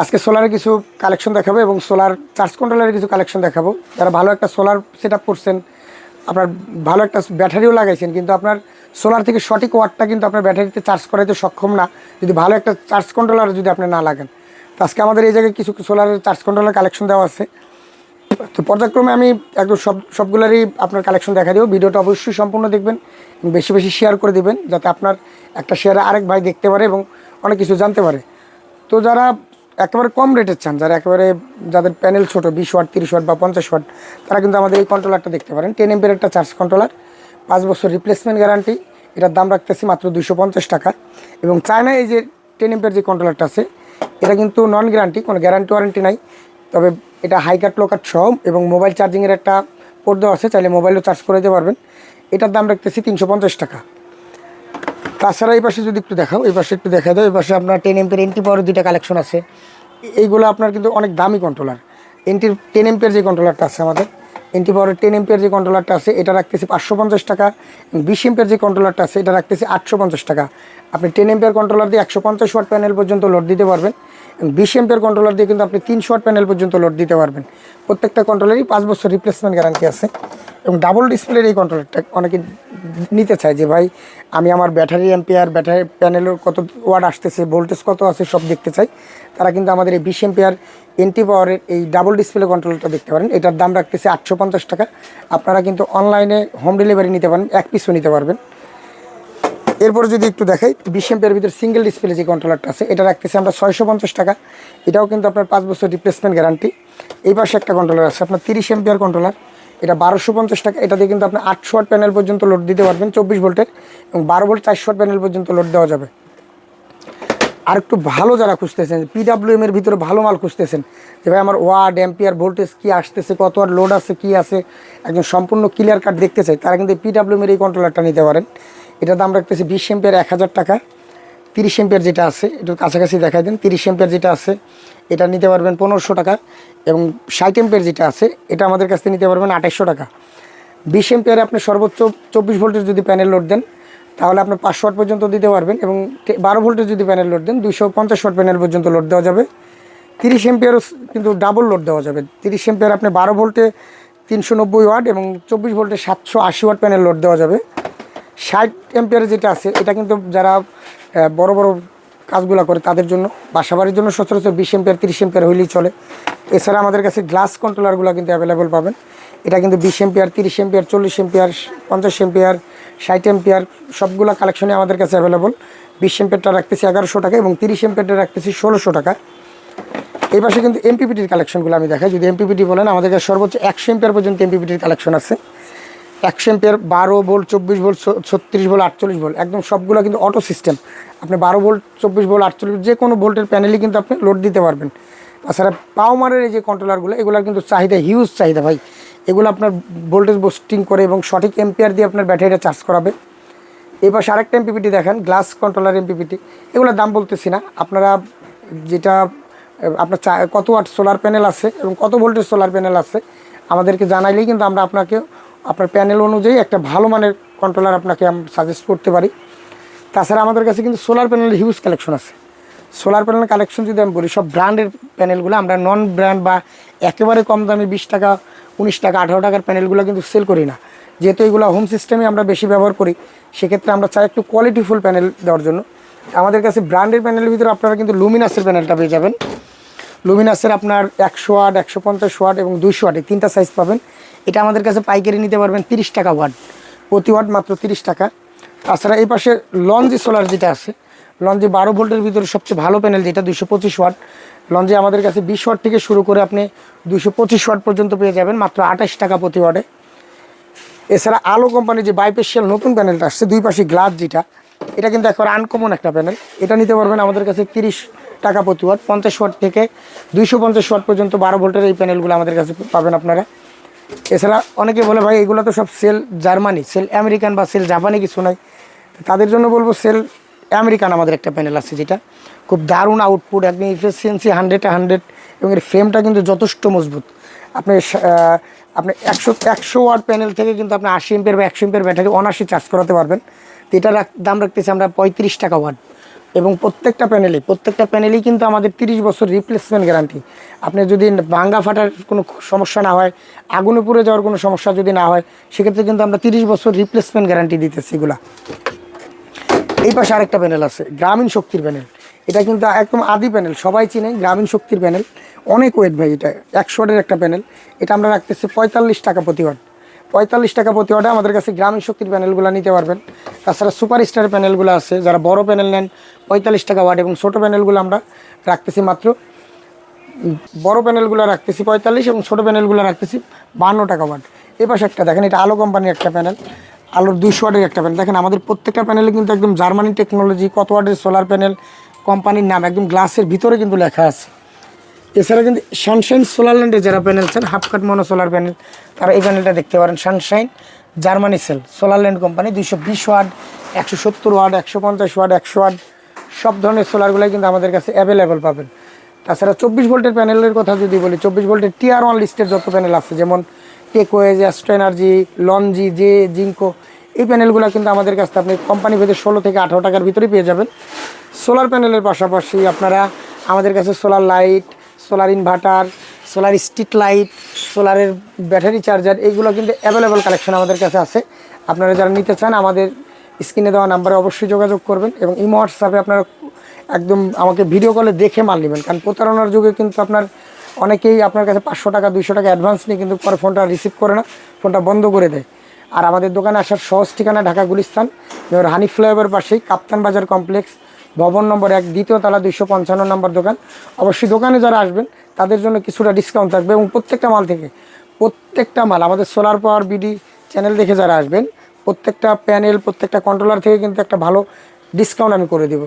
আজকে সোলারের কিছু কালেকশন দেখাবো এবং সোলার চার্জ কন্ট্রোলারের কিছু কালেকশন দেখাবো। যারা ভালো একটা সোলার সেট আপ করছেন, আপনার ভালো একটা ব্যাটারিও লাগাইছেন, কিন্তু আপনার সোলার থেকে সঠিক ওয়াটটা কিন্তু আপনার ব্যাটারিতে চার্জ করাইতে সক্ষম না। যদি ভালো একটা চার্জ কন্ট্রোলার যদি আপনি না লাগান। তো আজকে আমাদের এই জায়গায় কিছু সোলারের চার্জ কন্ট্রোলার কালেকশন দেওয়া আছে। তো পর্যায়ক্রমে আমি একদম সব, সবগুলোরই আপনার কালেকশন দেখা দেবো। ভিডিওটা অবশ্যই সম্পূর্ণ দেখবেন বেশি বেশি শেয়ার করে দিবেন, যাতে আপনার একটা শেয়ারে আরেক ভাই দেখতে পারে এবং অনেক কিছু জানতে পারে। তো যারা একেবারে কম রেটের চান, যারা একেবারে যাদের প্যানেল ছোট, বিশ ওয়াট তিরিশ ওয়াট বা পঞ্চাশ ওয়াট তারা কিন্তু আমাদের এই কন্ট্রোলারটা দেখতে পারেন। টেন এম্পের একটা চার্জ কন্ট্রোলার পাঁচ বছর রিপ্লেসমেন্ট গ্যারান্টি এটার দাম রাখতেছি মাত্র দুশো পঞ্চাশ টাকা। এবং চায়না এই যে টেন এম্পের যে কন্ট্রোলারটা আছে, এটা কিন্তু নন গ্যারান্টি কোনো গ্যারান্টি ওয়ারেন্টি নাই। তবে এটা হাই কাট লো কাট সহ, এবং মোবাইল চার্জিংয়ের একটা পোর্ট দেওয়া আছে, চাইলে মোবাইলও চার্জ করে দিতে পারবেন। এটার দাম রাখতেছি তিনশো পঞ্চাশ টাকা। তাছাড়া এই পাশে যদি একটু দেখাও, এই পাশে একটু দেখা দাও, এই পাশে আপনার টেন এমপের এন্টি পাওয়ার দুইটা কালেকশন আছে। এইগুলো আপনার কিন্তু অনেক দামি কন্ট্রোলার এন্টির টেন এমপের যে কন্ট্রোলারটা আছে আমাদের এনটি পাওয়ারের টেন এমপের যে কন্ট্রোলারটা আছে, এটা রাখতেছি পাঁচশো পঞ্চাশ টাকা। বিশ এমপের যে কন্ট্রোলারটা আছে, এটা রাখতেছি আটশো পঞ্চাশ টাকা। আপনি টেন এমপের কন্ট্রোলার দিয়ে একশো পঞ্চাশ ওয়াট প্যানেল পর্যন্ত লোড দিতে পারবেন। বিশ এমপের কন্ট্রোলার দিয়ে কিন্তু আপনি তিনশো ওয়াট প্যানেল পর্যন্ত লোড দিতে পারবেন। প্রত্যেকটা কন্ট্রোলারই পাঁচ বছর রিপ্লেসমেন্ট গ্যারান্টি আছে। এবং ডাবল ডিসপ্লের এই কন্ট্রোলারটা অনেকে নিতে চায় যে, ভাই, আমি আমার ব্যাটারি এম্পিয়ার ব্যাটারি প্যানেলের কত ওয়াট আসতেছে ভোল্টেজ কত আছে, সব দেখতে চাই। তারা কিন্তু আমাদের এই বিশ এম্পিয়ার এনটি পাওয়ারের এই ডাবল ডিসপ্লে কন্ট্রোলারটা দেখতে পারেন। এটার দাম রাখতেছে আটশো পঞ্চাশ টাকা। আপনারা কিন্তু অনলাইনে হোম ডেলিভারি নিতে পারেন, এক পিসও নিতে পারবেন। এরপরে যদি একটু দেখাই, বিশ এম্পিয়ার ভিতরে সিঙ্গেল ডিসপ্লে যে কন্ট্রোলারটা আছে, এটা রাখতেছি আমরা ছয়শো পঞ্চাশ টাকা। এটাও কিন্তু আপনার পাঁচ বছর রিপ্লেসমেন্ট গ্যারান্টি এই পাশে একটা কন্ট্রোলার আছে, আপনার তিরিশ এম্পিয়ার কন্ট্রোলার এটা বারোশো পঞ্চাশ টাকা। এটা দিয়ে কিন্তু আপনি আটশো ওয়াট প্যানেল পর্যন্ত লোড দিতে পারবেন, চব্বিশ ভোল্টের, এবং বারো ভোল্ট, চারশো ওয়াট প্যানেল পর্যন্ত লোড দেওয়া যাবে। আর একটু ভালো যারা খুঁজতেছেন পিডাব্লিউএম এর ভিতরে ভালো মাল খুঁজতেছেন, যে ভাই আমার ওয়ার্ড এম্পিয়ার ভোল্টেজ কী আসতেছে, কত আর লোড আছে, কী আছে, একজন সম্পূর্ণ ক্লিয়ার কাট দেখতে চাই, তারা কিন্তু পিডাব্লিউএম এর এই কন্ট্রোলারটা নিতে পারেন। এটার দাম রাখতেছে বিশ এম্পিয়ার এক হাজার টাকা। তিরিশ এম্পিয়ার যেটা আছে একটু কাছাকাছি দেখাই দেন, তিরিশ এম্পিয়ার যেটা আছে, এটা নিতে পারবেন পনেরোশো টাকা এবং ষাট এম্পিয়ার যেটা আছে, এটা আমাদের কাছ থেকে নিতে পারবেন আঠাশশো টাকা। বিশ এম্পিয়ারে আপনি সর্বোচ্চ চব্বিশ ভোল্টের যদি প্যানেল লোড দেন, তাহলে আপনি পাঁচশো ওয়াট পর্যন্ত দিতে পারবেন এবং বারো ভোল্টের যদি প্যানেল লোড দেন দুশো পঞ্চাশ ওয়াট প্যানেল পর্যন্ত লোড দেওয়া যাবে। তিরিশ এম্পিয়ারও কিন্তু ডাবল লোড দেওয়া যাবে। তিরিশ এম্পিয়ার আপনি বারো ভোল্টে তিনশো নব্বই ওয়াট এবং চব্বিশ ভোল্টে সাতশো আশি ওয়াট প্যানেল লোড দেওয়া যাবে। ষাট এম্পিয়ারে যেটা আছে, এটা কিন্তু যারা বড় বড় কাজগুলো করে তাদের জন্য বাসাবাড়ির জন্য সচরাচর বিশ এম্পিয়ার তিরিশ এম্পিয়ার হইলেই চলে। এছাড়া আমাদের কাছে গ্লাস কন্ট্রোলারগুলো কিন্তু অ্যাভেলেবল পাবেন। এটা কিন্তু বিশ এম্পিয়ার তিরিশ এম্পিয়ার চল্লিশ এম্পিয়ার পঞ্চাশ এম্পিয়ার ষাট এম্পিয়ার সবগুলো কালেকশনে আমাদের কাছে অ্যাভেলেবল বিশ এম্পিয়ারটা রাখতেছি এগারোশো টাকা এবং তিরিশ এম্পিয়ারটা রাখতেছি ষোলোশো টাকা এই পাশে কিন্তু এমপিপিটির কালেকশনগুলো আমি দেখাই। যদি এমপিপিটি বলেন, আমাদের কাছে সর্বোচ্চ একশো এম্পিয়ার পর্যন্ত এমপিপিটির কালেকশন আছে। একশো এম্পিয়ার বারো ভোল্ট, চব্বিশ ভোল্ট ছত্রিশ ভোল্ট, আটচল্লিশ ভোল্ট। একদম সবগুলো কিন্তু অটো সিস্টেম আপনি বারো ভোল্ট, চব্বিশ ভোল্ট, আটচল্লিশ যে কোনো ভোল্টের প্যানেলই কিন্তু আপনি লোড দিতে পারবেন। তাছাড়া পাওমারের এই যে কন্ট্রোলারগুলো এগুলোর কিন্তু চাহিদা হিউজ চাহিদা ভাই। এগুলো আপনার ভোল্টেজ বুস্টিং করে এবং সঠিক এম্পিয়ার দিয়ে আপনার ব্যাটারিটা চার্জ করাবে। এবার আরেকটা এমপিপিটি দেখেন গ্লাস কন্ট্রোলার এমপিপিটি এগুলোর দাম বলতেছি না। আপনারা যেটা, আপনার কত ওয়াট সোলার প্যানেল আছে এবং কত ভোল্টেজ সোলার প্যানেল আছে, আমাদেরকে জানাইলেই কিন্তু আমরা আপনাকে আপনার প্যানেল অনুযায়ী একটা ভালো মানের কন্ট্রোলার আপনাকে সাজেস্ট করতে পারি। তাছাড়া আমাদের কাছে কিন্তু সোলার প্যানেলের হিউজ কালেকশন আছে। সোলার প্যানেল কালেকশন যদি আমি বলি, সব ব্র্যান্ডের প্যানেলগুলো আমরা নন ব্র্যান্ড বা একেবারে কম দামে বিশ টাকা, উনিশ টাকা, আঠারো টাকার প্যানেলগুলো কিন্তু সেল করি না। যেহেতু এগুলো হোম সিস্টেমে আমরা বেশি ব্যবহার করি, সেক্ষেত্রে আমরা চাই একটু কোয়ালিটিফুল প্যানেল দেওয়ার জন্য। আমাদের কাছে ব্র্যান্ডের প্যানেলের ভিতরে আপনারা কিন্তু লুমিনাসের প্যানেলটা পেয়ে যাবেন। লুমিনাসের আপনার একশো ওয়াট একশো পঞ্চাশ ওয়াট এবং দুইশো ওয়াট এই তিনটা সাইজ পাবেন। এটা আমাদের কাছে পাইকারি নিতে পারবেন তিরিশ টাকা ওয়াট। প্রতি ওয়াট মাত্র তিরিশ টাকা। তাছাড়া এই পাশে লঞ্জি সোলার যেটা আছে, লঞ্জে বারো ভোল্টের ভিতরে সবচেয়ে ভালো প্যানেল যেটা দুশো পঁচিশ ওয়াট। লঞ্জে আমাদের কাছে বিশ ওয়াট থেকে শুরু করে আপনি দুশো পঁচিশ ওয়াট পর্যন্ত পেয়ে যাবেন, মাত্র আঠাশ টাকা প্রতি ওয়াটে। এছাড়া আলো কোম্পানির যে বাইপেশিয়াল নতুন প্যানেলটা আসছে, দুই পাশে গ্লাস যেটা, এটা কিন্তু একবার আনকমন একটা প্যানেল এটা নিতে পারবেন আমাদের কাছে তিরিশ টাকা প্রতি ওয়াট, পঞ্চাশ ওয়াট থেকে দুইশো পঞ্চাশ ওয়াট পর্যন্ত বারো ভোল্টের এই প্যানেলগুলো আমাদের কাছে পাবেন আপনারা। এছাড়া অনেকে বলে, ভাই, এগুলো তো সব সেল জার্মানি, সেল আমেরিকান বা সেল জাপানি কিছু নাই। তাদের জন্য বলব, সেল আমেরিকান আমাদের একটা প্যানেল আছে যেটা খুব দারুণ আউটপুট একদম ইফিসিয়েন্সি হান্ড্রেডে হান্ড্রেড এবং এর ফ্রেমটা কিন্তু যথেষ্ট মজবুত। আপনি আপনি একশো একশো ওয়াট প্যানেল থেকে কিন্তু আপনি আশি এম্পের বা একশো এম্পের ব্যাটারি অনাশি চার্জ করাতে পারবেন। তো এটার দাম রাখতেছি আমরা পঁয়ত্রিশ টাকা ওয়াট এবং প্রত্যেকটা প্যানেলে প্রত্যেকটা প্যানেলেই কিন্তু আমাদের তিরিশ বছর রিপ্লেসমেন্ট গ্যারান্টি আপনি যদি ভাঙ্গা ফাটার কোনো সমস্যা না হয়, আগুনে পুড়ে যাওয়ার কোনো সমস্যা যদি না হয়, সেক্ষেত্রে কিন্তু আমরা তিরিশ বছর রিপ্লেসমেন্ট গ্যারান্টি দিতেছি এগুলা। এই পাশে আরেকটা প্যানেল আছে, গ্রামীণ শক্তির প্যানেল এটা কিন্তু একদম আদি প্যানেল সবাই চিনে, গ্রামীণ শক্তির প্যানেল অনেক ওয়েট ভাই, এটা একশো ওয়াটের একটা প্যানেল এটা আমরা রাখতেছি পঁয়তাল্লিশ টাকা প্রতি ওয়াট পঁয়তাল্লিশ টাকা প্রতি ওয়াটে আমাদের কাছে গ্রামীণ শক্তির প্যানেলগুলো নিতে পারবেন। তাছাড়া সুপার স্টার প্যানেলগুলো আছে, যারা বড় প্যানেল নেন, পঁয়তাল্লিশ টাকা ওয়াট এবং ছোটো প্যানেলগুলো আমরা রাখতেছি মাত্র বড় প্যানেলগুলো রাখতেছি পঁয়তাল্লিশ এবং ছোটো প্যানেলগুলো রাখতেছি বান্ন টাকা ওয়াট। এ পাশে একটা দেখেন, এটা আলো কোম্পানির একটা প্যানেল, আলোর দুইশো ওয়াটের একটা প্যানেল। দেখেন, আমাদের প্রত্যেকটা প্যানেলে কিন্তু একদম জার্মানি টেকনোলজি, কত ওয়াটের সোলার প্যানেল, কোম্পানির নাম একদম গ্লাসের ভিতরে কিন্তু লেখা আছে। এছাড়া কিন্তু সানশাইন সোলার ল্যান্ডে যারা প্যানেল চান half cut mono solar panel, তারা এই প্যানেলটা দেখতে পারেন, sunshine Germany cell solar land company দুইশো বিশ ওয়াট, একশো সত্তর ওয়াট, একশো পঞ্চাশ ওয়াট, একশো ওয়াট, সব ধরনের সোলারগুলোই কিন্তু আমাদের কাছে অ্যাভেলেবেল পাবেন। তাছাড়া চব্বিশ ভোল্টের প্যানেলের কথা যদি বলি, চব্বিশ ভোল্টের টিআর ওয়ান লিস্টের যত প্যানেল আছে, যেমন টেকওয়েজ Astro energy Longi J Jinko এই প্যানেলগুলো কিন্তু আমাদের কাছে আপনি কোম্পানি ভেদে ষোলো থেকে আঠারো টাকার ভিতরেই পেয়ে যাবেন। সোলার প্যানেলের পাশাপাশি আপনারা আমাদের কাছে solar light solar inverter solar street light, সোলারের battery charger, এইগুলো কিন্তু অ্যাভেলেবেল কালেকশন আমাদের কাছে আছে। আপনারা যারা নিতে চান, আমাদের স্ক্রিনে দেওয়া নাম্বারে অবশ্যই যোগাযোগ করবেন এবং ইমো হোয়াটসঅ্যাপে আপনারা একদম আমাকে ভিডিও কলে দেখে মাল নেবেন। কারণ প্রতারণার যুগে কিন্তু আপনার অনেকেই আপনার কাছে পাঁচশো টাকা, দুইশো টাকা অ্যাডভান্স নিয়ে কিন্তু পরে ফোনটা রিসিভ করে না ফোনটা বন্ধ করে দেয়। আর আমাদের দোকানে আসার সহজ ঠিকানা ঢাকা গুলিস্তান হানি ফ্লাইওভার পাশেই কাপ্তান বাজার কমপ্লেক্স, ভবন নম্বর এক, দ্বিতীয় তলা দুইশো পঞ্চান্ন নম্বর দোকান। অবশ্যই দোকানে যারা আসবেন তাদের জন্য কিছুটা ডিসকাউন্ট থাকবে এবং প্রত্যেকটা মাল থেকে, প্রত্যেকটা মাল, আমাদের সোলার পাওয়ার বিডি চ্যানেল দেখে যারা আসবেন, প্রত্যেকটা প্যানেল প্রত্যেকটা কন্ট্রোলার থেকে কিন্তু একটা ভালো ডিসকাউন্ট আমি করে দেবো।